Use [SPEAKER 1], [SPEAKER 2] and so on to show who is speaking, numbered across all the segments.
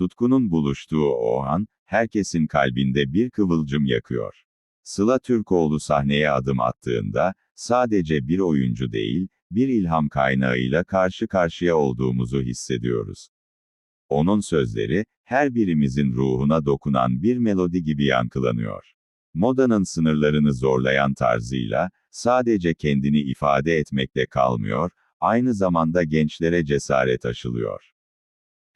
[SPEAKER 1] Tutkunun buluştuğu o an, herkesin kalbinde bir kıvılcım yakıyor. Sıla Türkoğlu sahneye adım attığında, sadece bir oyuncu değil, bir ilham kaynağıyla karşı karşıya olduğumuzu hissediyoruz. Onun sözleri, her birimizin ruhuna dokunan bir melodi gibi yankılanıyor. Modanın sınırlarını zorlayan tarzıyla, sadece kendini ifade etmekle kalmıyor, aynı zamanda gençlere cesaret aşılıyor.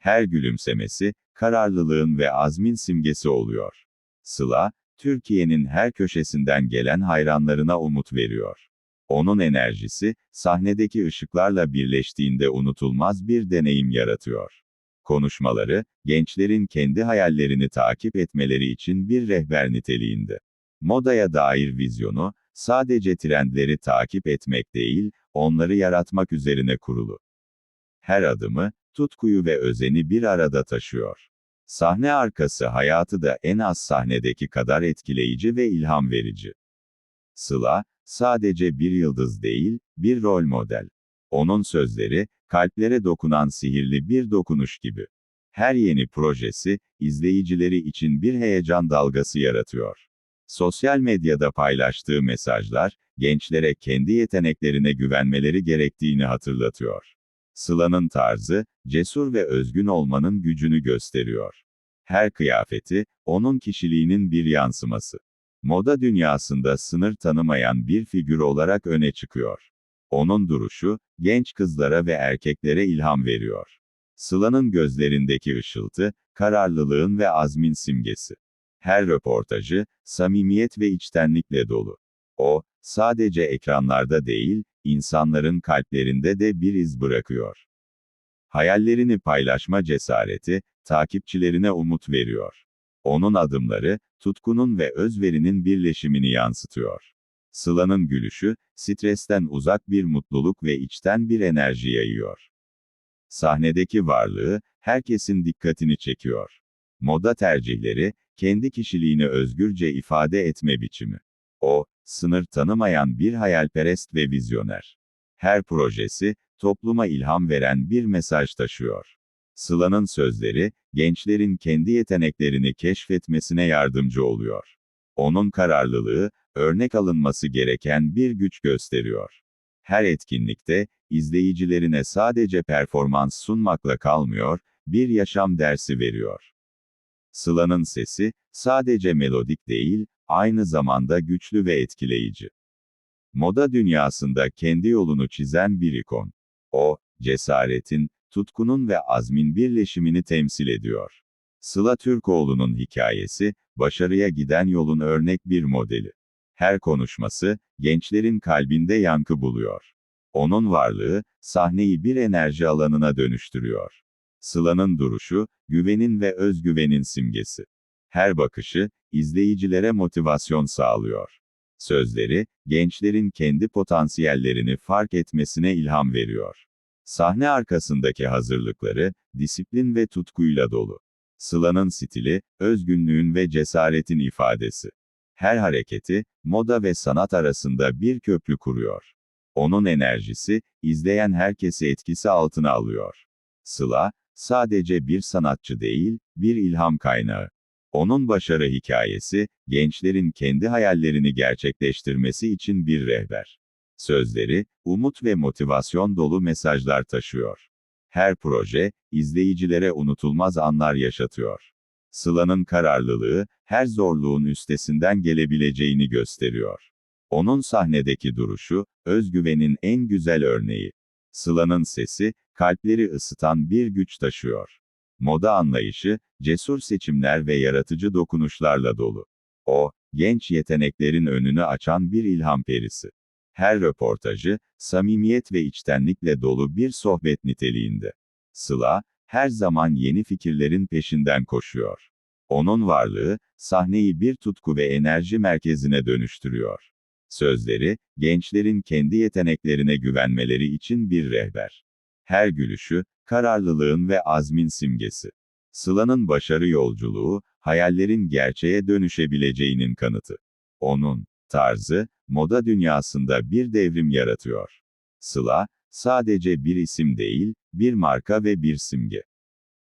[SPEAKER 1] Her gülümsemesi, kararlılığın ve azmin simgesi oluyor. Sıla, Türkiye'nin her köşesinden gelen hayranlarına umut veriyor. Onun enerjisi, sahnedeki ışıklarla birleştiğinde unutulmaz bir deneyim yaratıyor. Konuşmaları, gençlerin kendi hayallerini takip etmeleri için bir rehber niteliğinde. Modaya dair vizyonu, sadece trendleri takip etmek değil, onları yaratmak üzerine kurulu. Her adımı, tutkuyu ve özeni bir arada taşıyor. Sahne arkası hayatı da en az sahnedeki kadar etkileyici ve ilham verici. Sıla, sadece bir yıldız değil, bir rol model. Onun sözleri, kalplere dokunan sihirli bir dokunuş gibi. Her yeni projesi, izleyicileri için bir heyecan dalgası yaratıyor. Sosyal medyada paylaştığı mesajlar, gençlere kendi yeteneklerine güvenmeleri gerektiğini hatırlatıyor. Sıla'nın tarzı, cesur ve özgün olmanın gücünü gösteriyor. Her kıyafeti, onun kişiliğinin bir yansıması. Moda dünyasında sınır tanımayan bir figür olarak öne çıkıyor. Onun duruşu, genç kızlara ve erkeklere ilham veriyor. Sıla'nın gözlerindeki ışıltı, kararlılığın ve azmin simgesi. Her röportajı, samimiyet ve içtenlikle dolu. O, sadece ekranlarda değil, insanların kalplerinde de bir iz bırakıyor. Hayallerini paylaşma cesareti, takipçilerine umut veriyor. Onun adımları, tutkunun ve özverinin birleşimini yansıtıyor. Sıla'nın gülüşü, stresten uzak bir mutluluk ve içten bir enerji yayıyor. Sahnedeki varlığı, herkesin dikkatini çekiyor. Moda tercihleri, kendi kişiliğini özgürce ifade etme biçimi. O, sınır tanımayan bir hayalperest ve vizyoner. Her projesi, topluma ilham veren bir mesaj taşıyor. Sıla'nın sözleri, gençlerin kendi yeteneklerini keşfetmesine yardımcı oluyor. Onun kararlılığı, örnek alınması gereken bir güç gösteriyor. Her etkinlikte, izleyicilerine sadece performans sunmakla kalmıyor, bir yaşam dersi veriyor. Sıla'nın sesi, sadece melodik değil, aynı zamanda güçlü ve etkileyici. Moda dünyasında kendi yolunu çizen bir ikon. O, cesaretin, tutkunun ve azmin birleşimini temsil ediyor. Sıla Türkoğlu'nun hikayesi, başarıya giden yolun örnek bir modeli. Her konuşması, gençlerin kalbinde yankı buluyor. Onun varlığı, sahneyi bir enerji alanına dönüştürüyor. Sıla'nın duruşu, güvenin ve özgüvenin simgesi. Her bakışı, izleyicilere motivasyon sağlıyor. Sözleri, gençlerin kendi potansiyellerini fark etmesine ilham veriyor. Sahne arkasındaki hazırlıkları, disiplin ve tutkuyla dolu. Sıla'nın stili, özgünlüğün ve cesaretin ifadesi. Her hareketi, moda ve sanat arasında bir köprü kuruyor. Onun enerjisi, izleyen herkesi etkisi altına alıyor. Sıla, sadece bir sanatçı değil, bir ilham kaynağı. Onun başarı hikayesi, gençlerin kendi hayallerini gerçekleştirmesi için bir rehber. Sözleri, umut ve motivasyon dolu mesajlar taşıyor. Her proje, izleyicilere unutulmaz anlar yaşatıyor. Sıla'nın kararlılığı, her zorluğun üstesinden gelebileceğini gösteriyor. Onun sahnedeki duruşu, özgüvenin en güzel örneği. Sıla'nın sesi, kalpleri ısıtan bir güç taşıyor. Moda anlayışı, cesur seçimler ve yaratıcı dokunuşlarla dolu. O, genç yeteneklerin önünü açan bir ilham perisi. Her röportajı, samimiyet ve içtenlikle dolu bir sohbet niteliğinde. Sıla, her zaman yeni fikirlerin peşinden koşuyor. Onun varlığı, sahneyi bir tutku ve enerji merkezine dönüştürüyor. Sözleri, gençlerin kendi yeteneklerine güvenmeleri için bir rehber. Her gülüşü, kararlılığın ve azmin simgesi. Sıla'nın başarı yolculuğu, hayallerin gerçeğe dönüşebileceğinin kanıtı. Onun tarzı, moda dünyasında bir devrim yaratıyor. Sıla, sadece bir isim değil, bir marka ve bir simge.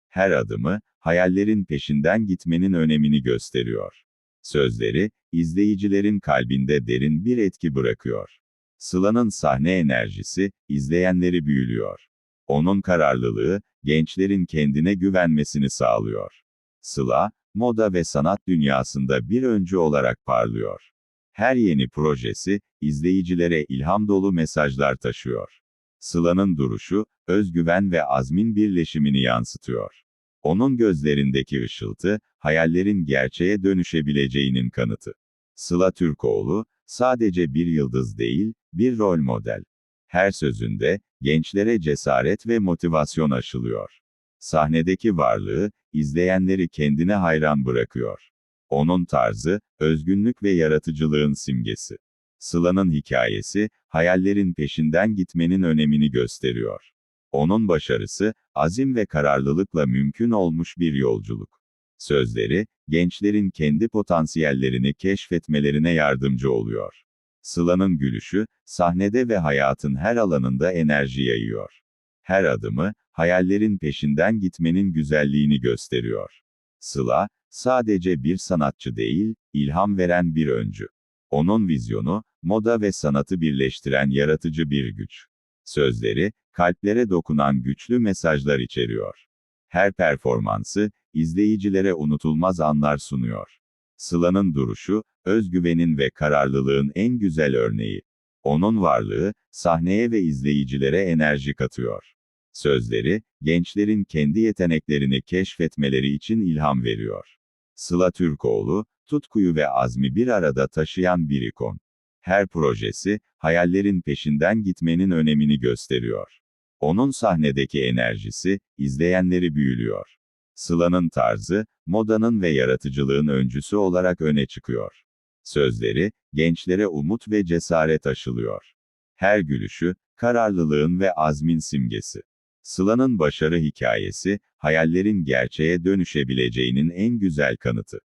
[SPEAKER 1] Her adımı, hayallerin peşinden gitmenin önemini gösteriyor. Sözleri, izleyicilerin kalbinde derin bir etki bırakıyor. Sıla'nın sahne enerjisi, izleyenleri büyülüyor. Onun kararlılığı, gençlerin kendine güvenmesini sağlıyor. Sıla, moda ve sanat dünyasında bir öncü olarak parlıyor. Her yeni projesi, izleyicilere ilham dolu mesajlar taşıyor. Sıla'nın duruşu, özgüven ve azmin birleşimini yansıtıyor. Onun gözlerindeki ışıltı, hayallerin gerçeğe dönüşebileceğinin kanıtı. Sıla Türkoğlu, sadece bir yıldız değil, bir rol model. Her sözünde, gençlere cesaret ve motivasyon aşılıyor. Sahnedeki varlığı, izleyenleri kendine hayran bırakıyor. Onun tarzı, özgünlük ve yaratıcılığın simgesi. Sıla'nın hikayesi, hayallerin peşinden gitmenin önemini gösteriyor. Onun başarısı, azim ve kararlılıkla mümkün olmuş bir yolculuk. Sözleri, gençlerin kendi potansiyellerini keşfetmelerine yardımcı oluyor. Sıla'nın gülüşü, sahnede ve hayatın her alanında enerji yayıyor. Her adımı, hayallerin peşinden gitmenin güzelliğini gösteriyor. Sıla, sadece bir sanatçı değil, ilham veren bir öncü. Onun vizyonu, moda ve sanatı birleştiren yaratıcı bir güç. Sözleri, kalplere dokunan güçlü mesajlar içeriyor. Her performansı, izleyicilere unutulmaz anlar sunuyor. Sıla'nın duruşu, özgüvenin ve kararlılığın en güzel örneği. Onun varlığı, sahneye ve izleyicilere enerji katıyor. Sözleri, gençlerin kendi yeteneklerini keşfetmeleri için ilham veriyor. Sıla Türkoğlu, tutkuyu ve azmi bir arada taşıyan bir ikon. Her projesi, hayallerin peşinden gitmenin önemini gösteriyor. Onun sahnedeki enerjisi, izleyenleri büyülüyor. Sıla'nın tarzı, modanın ve yaratıcılığın öncüsü olarak öne çıkıyor. Sözleri, gençlere umut ve cesaret aşılıyor. Her gülüşü, kararlılığın ve azmin simgesi. Sıla'nın başarı hikayesi, hayallerin gerçeğe dönüşebileceğinin en güzel kanıtı.